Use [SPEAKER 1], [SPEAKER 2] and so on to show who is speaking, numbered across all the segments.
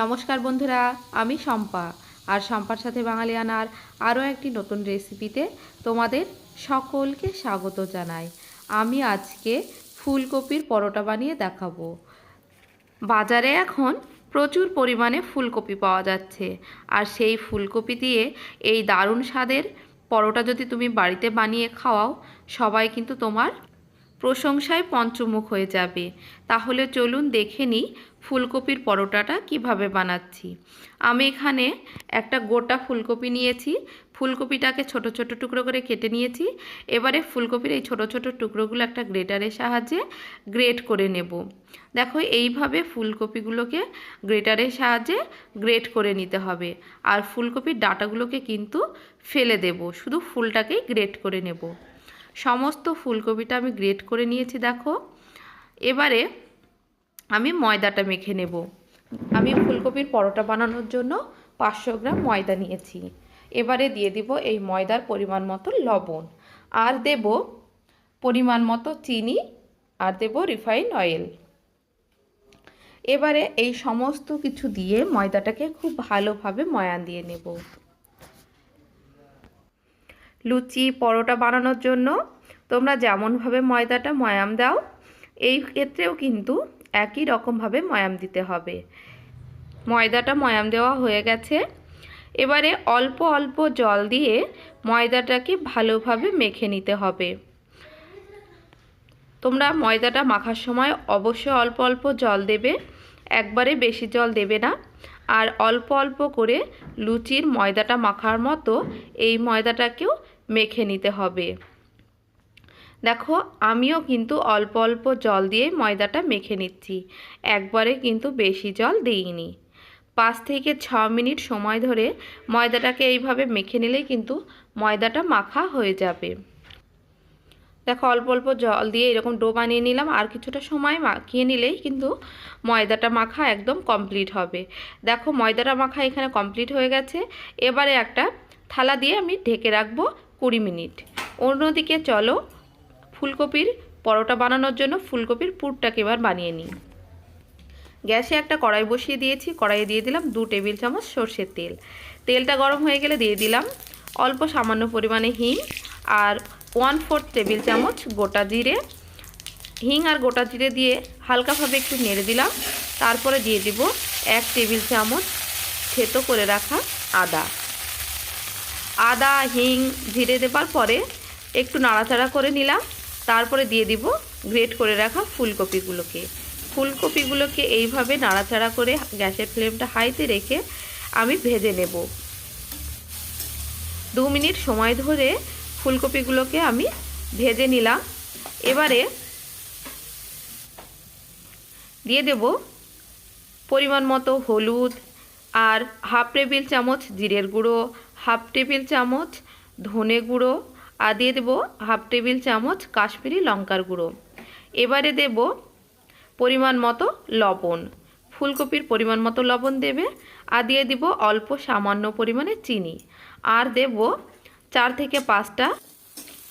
[SPEAKER 1] নমস্কার বন্ধুরা, আমি শম্পা। আর শম্পার সাথে বাঙালিয়ানার আরও একটি নতুন রেসিপিতে তোমাদের সকলকে স্বাগত জানাই। আমি আজকে ফুলকপির পরোটা বানিয়ে দেখাবো। বাজারে এখন প্রচুর পরিমাণে ফুলকপি পাওয়া যাচ্ছে। আর সেই ফুলকপি দিয়ে এই দারুণ স্বাদের পরোটা যদি তুমি বাড়িতে বানিয়ে খাওয়াও, সবাই কিন্তু তোমার প্রশংসায় পঞ্চমুখ হয়ে যাবে। তাহলে চলুন দেখে নিই ফুলকপির পরোটাটা কীভাবে বানাচ্ছি। আমি এখানে একটা গোটা ফুলকপি নিয়েছি। ফুলকপিটাকে ছোট ছোট টুকরো করে কেটে নিয়েছি। এবারে ফুলকপির এই ছোট ছোট টুকরোগুলো একটা গ্রেটারের সাহায্যে গ্রেট করে নেব। দেখো, এইভাবে ফুলকপিগুলোকে গ্রেটারের সাহায্যে গ্রেট করে নিতে হবে। আর ফুলকপির ডাটাগুলোকে কিন্তু ফেলে দেব। শুধু ফুলটাকেই গ্রেট করে নেব। সমস্ত ফুলকপিটা আমি গ্রেট করে নিয়েছি, দেখো। এবারে আমি ময়দাটা মেখে নেব। আমি ফুলকপির পরোটা বানানোর জন্য পাঁচশো গ্রাম ময়দা নিয়েছি। এবারে দিয়ে দিব এই ময়দার পরিমাণ মতো লবণ। আর দেব পরিমাণ মতো চিনি, আর দেব রিফাইন অয়েল। এবারে এই সমস্ত কিছু দিয়ে ময়দাটাকে খুব ভালোভাবে ময়ান দিয়ে নেব। লুচি, পরোটা বানানোর জন্য। তোমরা যেমনভাবে ময়দাটা ময়াম দাও, এই ক্ষেত্রেও কিন্তু একই রকমভাবে ময়াম দিতে হবে। ময়দাটা ময়াম দেওয়া হয়ে গেছে। এবারে অল্প অল্প জল দিয়ে ময়দাটাকে ভালোভাবে মেখে নিতে হবে। তোমরা ময়দাটা মাখার সময় অবশ্যই অল্প অল্প জল দেবে, একবারে বেশি জল দেবে না। আর অল্প অল্প করে লুচির ময়দাটা মাখার মতো এই ময়দাটাকেও মেখে নিতে হবে। দেখো, আমিও কিন্তু অল্প অল্প জল দিয়ে ময়দাটা মেখে নিচ্ছি। একবারে কিন্তু বেশি জল দিইনি। পাঁচ থেকে ছ মিনিট সময় ধরে ময়দাটাকে এইভাবে মেখে নিলেই কিন্তু ময়দাটা মাখা হয়ে যাবে। দেখো, অল্প অল্প জল দিয়ে এরকম ডো বানিয়ে নিলাম। আর কিছুটা সময় মাখিয়ে নিলেই কিন্তু ময়দাটা মাখা একদম কমপ্লিট হবে। দেখো, ময়দাটা মাখা এখানে কমপ্লিট হয়ে গেছে। এবারে একটা থালা দিয়ে আমি ঢেকে রাখব। কুড়ি মিনিট। অন্যদিকে চলো ফুলকপির পরোটা বানানোর জন্য ফুলকপির পুরটাকে এবার বানিয়ে নিই। গ্যাসে একটা কড়াই বসিয়ে দিয়েছি, কড়াইয়ে দিয়ে দিলাম দু টেবিল চামচ সর্ষের তেল। তেলটা গরম হয়ে গেলে দিয়ে দিলাম অল্প সামান্য পরিমাণে হিং আর ওয়ান ফোর্থ টেবিল চামচ গোটা জিরে। হিং আর গোটা জিরে দিয়ে হালকাভাবে একটু নেড়ে দিলাম। তারপরে দিয়ে দিব এক টেবিল চামচ থেতো করে রাখা আদা। আদা, হিং জিরে দেবার পরে একটু নাড়াচাড়া করে নিলাম। তারপরে দিয়ে দিব গ্রেট করে রাখা ফুলকপিগুলোকে। ফুলকপিগুলোকে এইভাবে নাড়াচাড়া করে গ্যাসের ফ্লেমটা হাইতে রেখে আমি ভেজে নেব। দু মিনিট সময় ধরে ফুলকপিগুলোকে আমি ভেজে নিলাম। এবারে দিয়ে দেব পরিমাণ মতো হলুদ আর হাফ টেবিল চামচ জিরের গুঁড়ো। হাফ টেবিল চামচ ধনে গুঁড়ো, আর দিয়ে দেবো হাফ টেবিল চামচ কাশ্মীরি লঙ্কার গুঁড়ো। এবারে দেব পরিমাণ মতো লবণ। ফুলকপির পরিমাণ মতো লবণ দেবে, আর দিয়ে দিব অল্প সামান্য পরিমাণে চিনি। আর দেব চার থেকে পাঁচটা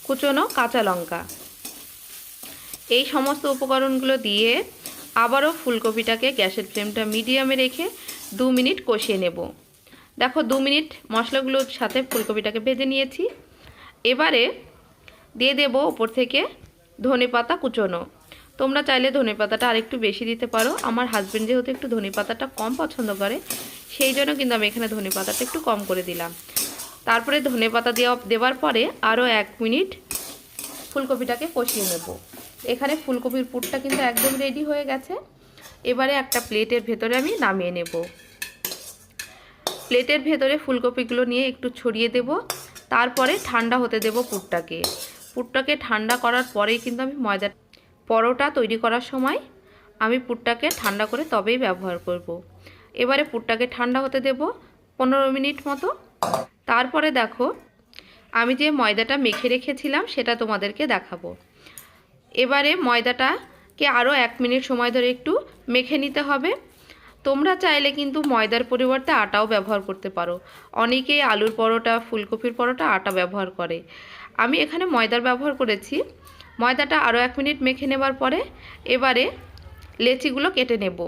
[SPEAKER 1] কুচনো কাঁচা লঙ্কা। এই সমস্ত উপকরণগুলো দিয়ে আবারও ফুলকপিটাকে গ্যাসের ফ্লেমটা মিডিয়ামে রেখে দু মিনিট কষিয়ে নেব। দেখো দু মিনিট মশলাগুলোর সাথে ফুলকপিটাকে ভেজে নিয়েছি। এবারে দিয়ে দেব ওপর থেকে ধনে পাতা কুচোনো। তোমরা চাইলে ধনে পাতাটা আরেকটু বেশি দিতে পারো। আমার হাজব্যান্ড যেহেতু একটু ধনে পাতাটা কম পছন্দ করে, সেই জন্য কিন্তু আমি এখানে ধনে পাতাটা একটু কম করে দিলাম। তারপরে ধনে পাতা দেওয়া, দেওয়ার পরে আরও এক মিনিট ফুলকপিটাকে কষিয়ে নেব। এখানে ফুলকপির পুরটা কিন্তু একদম রেডি হয়ে গেছে। এবারে একটা প্লেটের ভেতরে আমি নামিয়ে নেব। প্লেটের ভেতরে ফুলকপিগুলো নিয়ে একটু ছড়িয়ে দেব। তারপরে ঠান্ডা হতে দেব পুরটাকে। পুরটাকে ঠান্ডা করার পরেই কিন্তু আমি ময়দা, পরোটা তৈরি করার সময় আমি পুরটাকে ঠান্ডা করে তবেই ব্যবহার করব। এবারে পুরটাকে ঠান্ডা হতে দেব পনেরো মিনিট মতো। তারপরে দেখো, আমি যে ময়দাটা মেখে রেখেছিলাম সেটা তোমাদেরকে দেখাবো। এবারে ময়দাটাকে আরও এক মিনিট সময় ধরে একটু মেখে নিতে হবে। তোমরা চাইলে কিন্তু ময়দার পরিবর্তে আটাও ব্যবহার করতে পারো। অনেকেই আলুর পরোটা, ফুলকপির পরোটা, আটা ব্যবহার করে। আমি এখানে ময়দার ব্যবহার করেছি। ময়দাটা আরও এক মিনিট মেখে নেবার পরে এবারে লেচিগুলো কেটে নেব।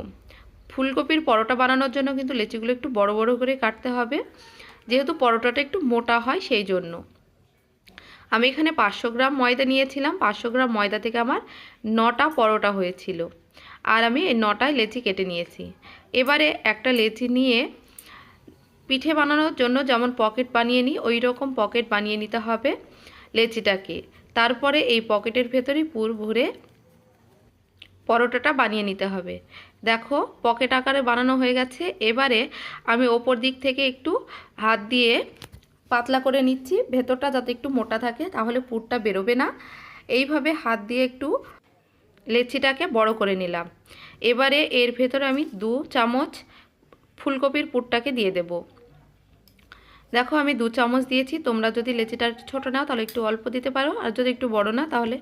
[SPEAKER 1] ফুলকপির পরোটা বানানোর জন্য কিন্তু লেচিগুলো একটু বড় বড় করে কাটতে হবে। যেহেতু পরোটাটা একটু মোটা হয় সেই জন্য। আমি এখানে পাঁচশো গ্রাম ময়দা নিয়েছিলাম। পাঁচশো গ্রাম ময়দা থেকে আমার নটা পরোটা হয়েছিল। আর আমি এই নটায় লেচি কেটে নিয়েছি। এবারে একটা লেচি নিয়ে পিঠে বানানোর জন্য যেমন পকেট বানিয়ে নিই ওই রকম পকেট বানিয়ে নিতে হবে লেচিটাকে। তারপরে এই পকেটের ভেতরেই পুর ভরে পরোটাটা বানিয়ে নিতে হবে। দেখো, পকেট আকারে বানানো হয়ে গেছে। এবারে আমি ওপর দিক থেকে একটু হাত দিয়ে পাতলা করে নিচ্ছি। ভেতরটা যাতে একটু মোটা থাকে, তাহলে পুরটা বেরোবে না। এইভাবে হাত দিয়ে একটু লেচিটাকে বড় করে নিলাম। এবারে এর ভেতরে আমি দু চামচ ফুলকপির পুরটাকে দিয়ে দেব। দেখো আমি দু চামচ দিয়েছি, তোমরা যদি লেচিটা ছোটো নাও তাহলে একটু অল্প দিতে পারো, আর যদি একটু বড় না তাহলে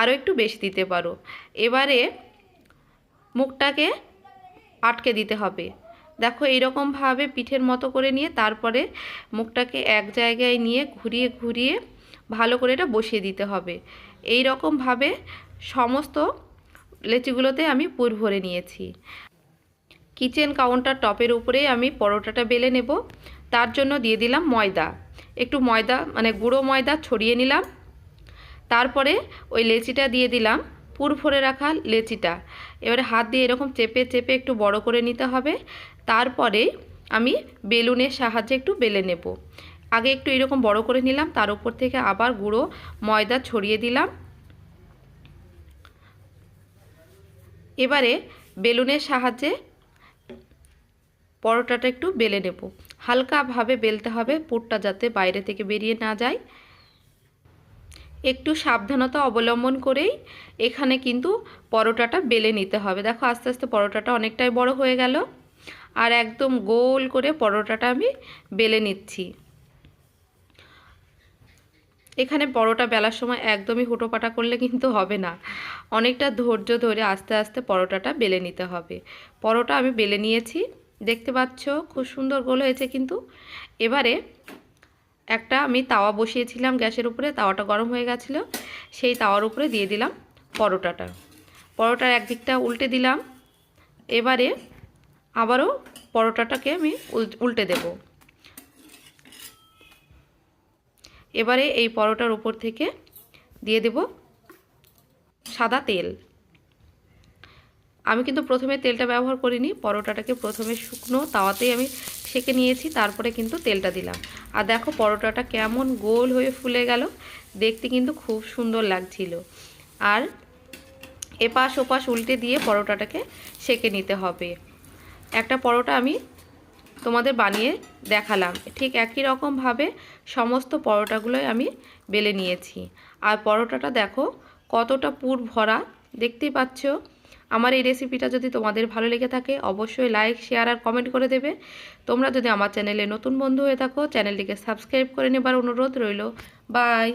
[SPEAKER 1] আরও একটু বেশি দিতে পারো। এবারে মুখটাকে আটকে দিতে হবে। দেখো এইরকমভাবে পিঠের মতো করে নিয়ে তারপরে মুখটাকে এক জায়গায় নিয়ে ঘুরিয়ে ঘুরিয়ে ভালো করে এটা বসিয়ে দিতে হবে। এই রকমভাবে সমস্ত লেচিগুলোতে আমি পুর ভরে নিয়েছি। কিচেন কাউন্টার টপের উপরে আমি পরোটাটা বেলে নেব। তার জন্য দিয়ে দিলাম ময়দা। একটু ময়দা মানে গুঁড়ো ময়দা ছড়িয়ে নিলাম। তারপরে ওই লেচিটা দিয়ে দিলাম। পুর ভরে রাখা লেচিটা। এবারে হাত দিয়ে এরকম চেপে চেপে একটু বড় করে নিতে হবে। তারপরে আমি বেলুনের সাহায্যে একটু বেলে নেব। আগে একটু এরকম বড় করে নিলাম। তার উপর থেকে আবার গুঁড়ো ময়দা ছড়িয়ে দিলাম। এবারে বেলুনের সাহায্যে পরোটাটা একটু বেলে নেব। হালকাভাবে বেলতে হবে, পুরটা যাতে বাইরে থেকে বেরিয়ে না যায়। একটু সাবধানতা অবলম্বন করেই এখানে কিন্তু পরোটাটা বেলে নিতে হবে। দেখো আস্তে আস্তে পরোটাটা অনেকটাই বড় হয়ে গেল। আর একদম গোল করে পরোটাটা আমি বেলে নিচ্ছি। এখানে পরোটা বেলার সময় একদমই হুটোপাটা করলে কিন্তু হবে না। অনেকটা ধৈর্য ধরে আস্তে আস্তে পরোটাটা বেলে নিতে হবে। পরোটা আমি বেলে নিয়েছি, দেখতে পাচ্ছ খুব সুন্দর গোল হয়েছে কিন্তু। এবারে একটা আমি তাওয়া বসিয়েছিলাম গ্যাসের উপরে, তাওয়াটা গরম হয়ে গেছিল, সেই তাওয়ার উপরে দিয়ে দিলাম পরোটাটা। পরোটার একদিকটা উল্টে দিলাম, এবারে আবারও পরোটাটাকে আমি উল্টে দেব। এবারে এই পরোটার উপর থেকে দিয়ে দেব সাদা তেল। আমি কিন্তু প্রথমে তেলটা ব্যবহার করিনি, পরোটাটাকে প্রথমে শুকনো তাওয়াতেই আমি সেকে নিয়েছি, তারপরে কিন্তু তেলটা দিলাম। আর দেখো পরোটাটা কেমন গোল হয়ে ফুলে গেল, দেখতে কিন্তু খুব সুন্দর লাগছিল। আর এপাশ ওপাশ উল্টে দিয়ে পরোটাটাকে সেকে নিতে হবে। একটা পরোটা আমি তোমাদের বানিয়ে দেখালাম। ঠিক একই রকমভাবে সমস্ত পরোটাগুলোই আমি বেলে নিয়েছি। আর পরোটাটা দেখো, কতটা পুর ভরা। দেখতেই পাচ্ছ, আমার এই রেসিপিটা যদি তোমাদের ভালো লেগে থাকে, অবশ্যই লাইক শেয়ার আর কমেন্ট করে দেবে। তোমরা যদি আমার চ্যানেলে নতুন বন্ধু হয়ে থাকো চ্যানেলটিকে সাবস্ক্রাইব করে নেবার অনুরোধ রইল। বাই